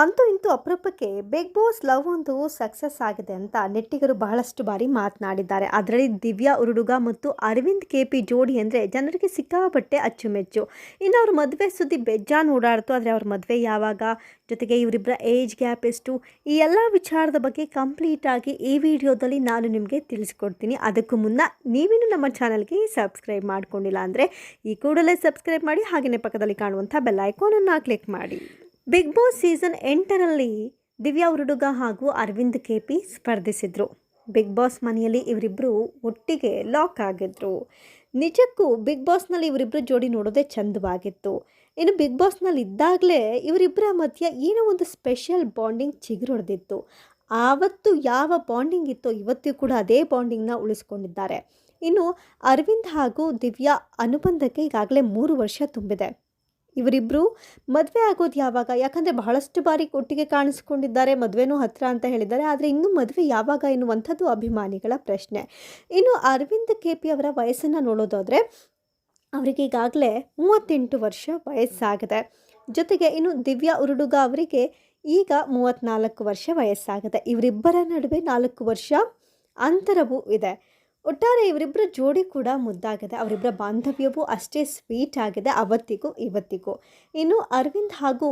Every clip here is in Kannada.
ಅಂತೂ ಇಂತೂ ಅಪರೂಪಕ್ಕೆ ಬಿಗ್ ಬಾಸ್ ಲವ್ ಒಂದು ಸಕ್ಸಸ್ ಆಗಿದೆ ಅಂತ ನೆಟ್ಟಿಗರು ಬಹಳಷ್ಟು ಬಾರಿ ಮಾತನಾಡಿದ್ದಾರೆ. ಅದರಲ್ಲಿ ದಿವ್ಯಾ, ಉರುಡುಗ ಮತ್ತು ಅರವಿಂದ್ ಕೆ ಪಿ ಜೋಡಿ ಅಂದರೆ ಜನರಿಗೆ ಸಿಕ್ಕಾಪಟ್ಟೆ ಅಚ್ಚುಮೆಚ್ಚು. ಇನ್ನು ಅವ್ರ ಮದುವೆ ಸುದ್ದಿ ಬೆಜ್ಜಾನ್ ಓಡಾಡ್ತು. ಆದರೆ ಅವ್ರ ಮದುವೆ ಯಾವಾಗ? ಜೊತೆಗೆ ಇವರಿಬ್ಬರ ಏಜ್ ಗ್ಯಾಪ್ ಎಷ್ಟು? ಈ ಎಲ್ಲ ವಿಚಾರದ ಬಗ್ಗೆ ಕಂಪ್ಲೀಟಾಗಿ ಈ ವಿಡಿಯೋದಲ್ಲಿ ನಾನು ನಿಮಗೆ ತಿಳಿಸ್ಕೊಡ್ತೀನಿ. ಅದಕ್ಕೂ ಮುನ್ನ ನೀವಿನ್ನು ನಮ್ಮ ಚಾನಲ್ಗೆ ಸಬ್ಸ್ಕ್ರೈಬ್ ಮಾಡ್ಕೊಂಡಿಲ್ಲ ಅಂದರೆ ಈ ಕೂಡಲೇ ಸಬ್ಸ್ಕ್ರೈಬ್ ಮಾಡಿ ಹಾಗೆಯೇ ಪಕ್ಕದಲ್ಲಿ ಕಾಣುವಂಥ ಬೆಲ್ ಐಕಾನನ್ನು ಕ್ಲಿಕ್ ಮಾಡಿ. ಬಿಗ್ ಬಾಸ್ ಸೀಸನ್ ಎಂಟರಲ್ಲಿ ದಿವ್ಯಾ ಉರುಡುಗ ಹಾಗೂ ಅರವಿಂದ್ ಕೆ ಪಿ ಸ್ಪರ್ಧಿಸಿದ್ರು. ಬಿಗ್ ಬಾಸ್ ಮನೆಯಲ್ಲಿ ಇವರಿಬ್ಬರು ಒಟ್ಟಿಗೆ ಲಾಕ್ ಆಗಿದ್ರು. ನಿಜಕ್ಕೂ ಬಿಗ್ ಬಾಸ್ನಲ್ಲಿ ಇವರಿಬ್ಬರು ಜೋಡಿ ನೋಡೋದೇ ಚಂದವಾಗಿತ್ತು. ಇನ್ನು ಬಿಗ್ ಬಾಸ್ನಲ್ಲಿ ಇದ್ದಾಗಲೇ ಇವರಿಬ್ಬರ ಮಧ್ಯೆ ಏನೋ ಒಂದು ಸ್ಪೆಷಲ್ ಬಾಂಡಿಂಗ್ ಚಿಗುರೊಡೆದಿತ್ತು. ಆವತ್ತು ಯಾವ ಬಾಂಡಿಂಗ್ ಇತ್ತೋ ಇವತ್ತಿಗೂ ಕೂಡ ಅದೇ ಬಾಂಡಿಂಗ್ನ ಉಳಿಸ್ಕೊಂಡಿದ್ದಾರೆ. ಇನ್ನು ಅರವಿಂದ್ ಹಾಗೂ ದಿವ್ಯಾ ಅನುಬಂಧಕ್ಕೆ ಈಗಾಗಲೇ ಮೂರು ವರ್ಷ ತುಂಬಿದೆ. ಇವರಿಬ್ಬರು ಮದುವೆ ಆಗೋದು ಯಾವಾಗ? ಯಾಕಂದರೆ ಬಹಳಷ್ಟು ಬಾರಿ ಒಟ್ಟಿಗೆ ಕಾಣಿಸ್ಕೊಂಡಿದ್ದಾರೆ, ಮದುವೆನೂ ಹತ್ತಿರ ಅಂತ ಹೇಳಿದ್ದಾರೆ. ಆದರೆ ಇನ್ನೂ ಮದುವೆ ಯಾವಾಗ ಎನ್ನುವಂಥದ್ದು ಅಭಿಮಾನಿಗಳ ಪ್ರಶ್ನೆ. ಇನ್ನು ಅರವಿಂದ್ ಕೆ ಪಿ ಅವರ ವಯಸ್ಸನ್ನು ನೋಡೋದಾದರೆ, ಅವರಿಗೆ ಈಗಾಗಲೇ ಮೂವತ್ತೆಂಟು ವರ್ಷ ವಯಸ್ಸಾಗಿದೆ. ಜೊತೆಗೆ ಇನ್ನು ದಿವ್ಯಾ ಉರುಡುಗ ಅವರಿಗೆ ಈಗ ಮೂವತ್ತ್ನಾಲ್ಕು ವರ್ಷ ವಯಸ್ಸಾಗಿದೆ. ಇವರಿಬ್ಬರ ನಡುವೆ ನಾಲ್ಕು ವರ್ಷ ಅಂತರವೂ ಇದೆ. ಒಟ್ಟಾರೆ ಇವರಿಬ್ಬರ ಜೋಡಿ ಕೂಡ ಮುದ್ದಾಗಿದೆ. ಅವರಿಬ್ಬರ ಬಾಂಧವ್ಯವೂ ಅಷ್ಟೇ ಸ್ವೀಟ್ ಆಗಿದೆ ಅವತ್ತಿಗೂ ಇವತ್ತಿಗೂ. ಇನ್ನು ಅರವಿಂದ್ ಹಾಗೂ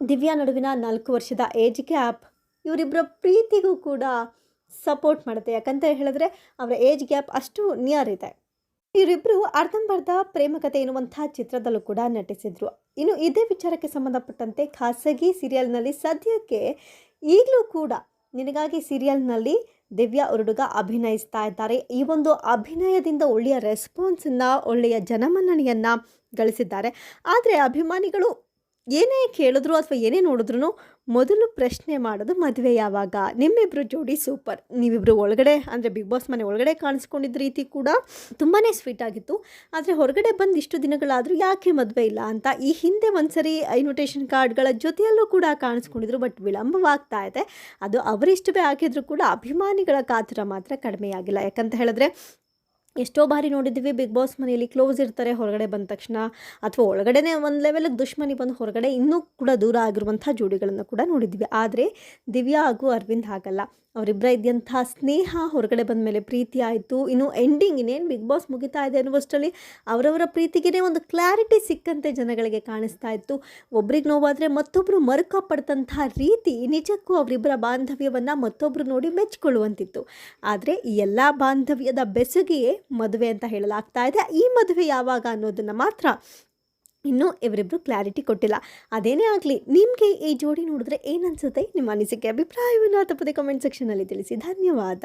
ದಿವ್ಯಾ ನಡುವಿನ ನಾಲ್ಕು ವರ್ಷದ ಏಜ್ ಗ್ಯಾಪ್ ಇವರಿಬ್ಬರ ಪ್ರೀತಿಗೂ ಕೂಡ ಸಪೋರ್ಟ್ ಮಾಡುತ್ತೆ. ಯಾಕಂತ ಹೇಳಿದ್ರೆ ಅವರ ಏಜ್ ಗ್ಯಾಪ್ ಅಷ್ಟು ನಿಯರ್ ಇದೆ. ಇವರಿಬ್ಬರು ಅರ್ಧಂಬರ್ಧ ಪ್ರೇಮಕತೆ ಎನ್ನುವಂಥ ಚಿತ್ರದಲ್ಲೂ ಕೂಡ ನಟಿಸಿದ್ರು. ಇನ್ನು ಇದೇ ವಿಚಾರಕ್ಕೆ ಸಂಬಂಧಪಟ್ಟಂತೆ ಖಾಸಗಿ ಸೀರಿಯಲ್ನಲ್ಲಿ ಸದ್ಯಕ್ಕೆ ಈಗಲೂ ಕೂಡ ನಿನಗಾಗಿ ಸೀರಿಯಲ್ನಲ್ಲಿ ದಿವ್ಯಾ ಉರುಡುಗ ಅಭಿನಯಿಸ್ತಾ ಇದ್ದಾರೆ. ಈ ಒಂದು ಅಭಿನಯದಿಂದ ಒಳ್ಳೆಯ ರೆಸ್ಪಾನ್ಸನ್ನು ಒಳ್ಳೆಯ ಜನಮನ್ನಣೆಯನ್ನು ಗಳಿಸಿದ್ದಾರೆ. ಆದರೆ ಅಭಿಮಾನಿಗಳು ಏನೇ ಕೇಳಿದ್ರು ಅಥವಾ ಏನೇ ನೋಡಿದ್ರು ಮೊದಲು ಪ್ರಶ್ನೆ ಮಾಡೋದು ಮದುವೆ ಯಾವಾಗ? ನಿಮ್ಮಿಬ್ಬರು ಜೋಡಿ ಸೂಪರ್. ನೀವಿಬ್ರು ಒಳಗಡೆ, ಅಂದರೆ ಬಿಗ್ ಬಾಸ್ ಮನೆ ಒಳಗಡೆ ಕಾಣಿಸ್ಕೊಂಡಿದ್ದ ರೀತಿ ಕೂಡ ತುಂಬಾ ಸ್ವೀಟ್ ಆಗಿತ್ತು. ಆದರೆ ಹೊರಗಡೆ ಬಂದು ಇಷ್ಟು ದಿನಗಳಾದರೂ ಯಾಕೆ ಮದುವೆ ಇಲ್ಲ ಅಂತ ಈ ಹಿಂದೆ ಒಂದ್ಸರಿ ಇನ್ವಿಟೇಷನ್ ಕಾರ್ಡ್ಗಳ ಜೊತೆಯಲ್ಲೂ ಕೂಡ ಕಾಣಿಸ್ಕೊಂಡಿದ್ರು ಬಟ್ ವಿಳಂಬವಾಗ್ತಾ ಇದೆ. ಅದು ಅವರಿಷ್ಟವೇ ಹಾಕಿದ್ರು ಕೂಡ ಅಭಿಮಾನಿಗಳ ಕಾತುರ ಮಾತ್ರ ಕಡಿಮೆಯಾಗಿಲ್ಲ. ಯಾಕಂತ ಹೇಳಿದ್ರೆ ಎಷ್ಟೋ ಬಾರಿ ನೋಡಿದ್ದೀವಿ, ಬಿಗ್ ಬಾಸ್ ಮನೆಯಲ್ಲಿ ಕ್ಲೋಸ್ ಇರ್ತಾರೆ, ಹೊರಗಡೆ ಬಂದ ತಕ್ಷಣ. ಅಥವಾ ಒಳಗಡೆನೇ ಒಂದು ಲೆವೆಲಿಗೆ ದುಶ್ಮನಿ ಬಂದು ಹೊರಗಡೆ ಇನ್ನೂ ಕೂಡ ದೂರ ಆಗಿರುವಂಥ ಜೋಡಿಗಳನ್ನು ಕೂಡ ನೋಡಿದ್ವಿ ಆದರೆ ದಿವ್ಯಾ ಹಾಗೂ ಅರವಿಂದ್ ಹಾಗಲ್ಲ. ಅವರಿಬ್ಬರ ಇದ್ದಂಥ ಸ್ನೇಹ ಹೊರಗಡೆ ಬಂದ ಮೇಲೆ ಪ್ರೀತಿ ಆಯಿತು. ಇನ್ನು ಎಂಡಿಂಗ್ ಇನ್ನೇನು ಬಿಗ್ ಬಾಸ್ ಮುಗಿತಾ ಇದೆ ಅನ್ನುವಷ್ಟರಲ್ಲಿ ಅವರವರ ಪ್ರೀತಿಗೆ ಒಂದು ಕ್ಲಾರಿಟಿ ಸಿಕ್ಕಂತೆ ಜನಗಳಿಗೆ ಕಾಣಿಸ್ತಾ ಇತ್ತು. ಒಬ್ರಿಗೆ ನೋವಾದರೆ ಮತ್ತೊಬ್ಬರು ಮರುಕ ಪಡೆದಂಥ ರೀತಿ ನಿಜಕ್ಕೂ ಅವರಿಬ್ಬರ ಬಾಂಧವ್ಯವನ್ನು ಮತ್ತೊಬ್ಬರು ನೋಡಿ ಮೆಚ್ಚಿಕೊಳ್ಳುವಂತಿತ್ತು ಆದರೆ ಈ ಎಲ್ಲ ಬಾಂಧವ್ಯದ ಬೆಸುಗೆಯೇ ಮದುವೆ ಅಂತ ಹೇಳಲಾಗ್ತಾ ಇದೆ. ಈ ಮದುವೆ ಯಾವಾಗ ಅನ್ನೋದನ್ನು ಮಾತ್ರ ಇನ್ನೂ ಇವರಿಬ್ಬರು ಕ್ಲಾರಿಟಿ ಕೊಟ್ಟಿಲ್ಲ. ಅದೇನೇ ಆಗಲಿ, ನಿಮಗೆ ಈ ಜೋಡಿ ನೋಡಿದ್ರೆ ಏನನ್ಸುತ್ತೆ ನಿಮ್ಮ ಅನಿಸಿಕೆ, ಅಭಿಪ್ರಾಯವನ್ನು ತಪ್ಪದೆ ಕಮೆಂಟ್ ಸೆಕ್ಷನಲ್ಲಿ ತಿಳಿಸಿ. ಧನ್ಯವಾದ.